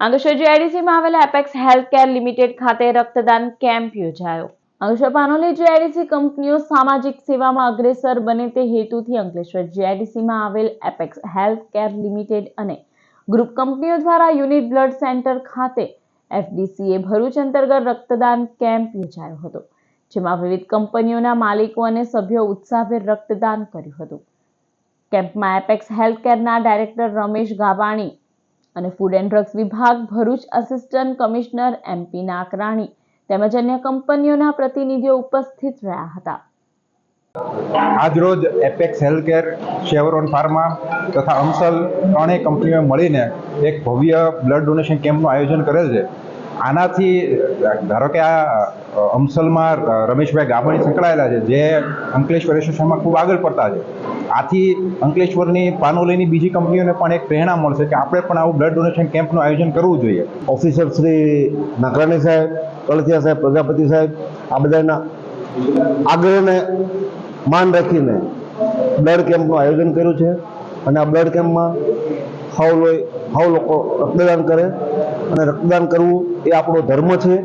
અંકલેશ્વર જીઆઈડીસીમાં આવેલા apex health care limited ખાતે રક્તદાન કેમ્પ યોજાયો. અંકલેશ્વર પાનોલી જીઆઈડીસી કંપનીઓ સામાજિક સેવામાં અગ્રેસર બને તે હેતુથી અંકલેશ્વર જીઆઈડીસીમાં આવેલ એપેક્સ હેલ્થ કેર લિમિટેડ અને ગ્રુપ કંપનીઓ દ્વારા યુનિટ બ્લડ સેન્ટર ખાતે એફડીસીએ ભરૂચ અંતર્ગત રક્તદાન કેમ્પ યોજાયો હતો, જેમાં વિવિધ કંપનીઓના માલિકો અને સભ્યો ઉત્સાહભેર રક્તદાન કર્યું હતું. કેમ્પમાં એપેક્સ હેલ્થ કેરના ડાયરેક્ટર રમેશ ગાવાણી અને ફૂડ એન્ડ ડ્રગ્સ વિભાગ Bharuch assistant commissioner MP Nakrani તેમજ અન્ય કંપનીઓના પ્રતિનિધિઓ ઉપસ્થિત રહ્યા હતા. આજરોજ એપેક્સ હેલ્થકેર શેવરોન ફાર્મા તથા અમસલ ત્રણેય કંપનીઓ મળીને એક ભવ્ય બ્લડ ડોનેશન કેમ્પનું આયોજન કરેલ છે. આનાથી ધારો કે આ અમસલમાં રમેશભાઈ ગામણી સંકળાયેલા છે, જે અંકલેશ્વર એસોસિએશનમાં ખૂબ આગળ પડતા છે. આથી અંકલેશ્વરની પાનોલીની બીજી કંપનીઓને પણ એક પ્રેરણા મળશે કે આપણે પણ આવું બ્લડ ડોનેશન કેમ્પનું આયોજન કરવું જોઈએ. ઓફિસર શ્રી નાકરાણી સાહેબ, કળથિયા સાહેબ, પ્રજાપતિ સાહેબ, આ બધાના આગ્રહને માન રાખીને બ્લડ કેમ્પનું આયોજન કર્યું છે અને આ બ્લડ કેમ્પમાં સૌ લોહી સૌ લોકો રક્તદાન કરે અને રક્તદાન કરવું એ આપણો ધર્મ છે.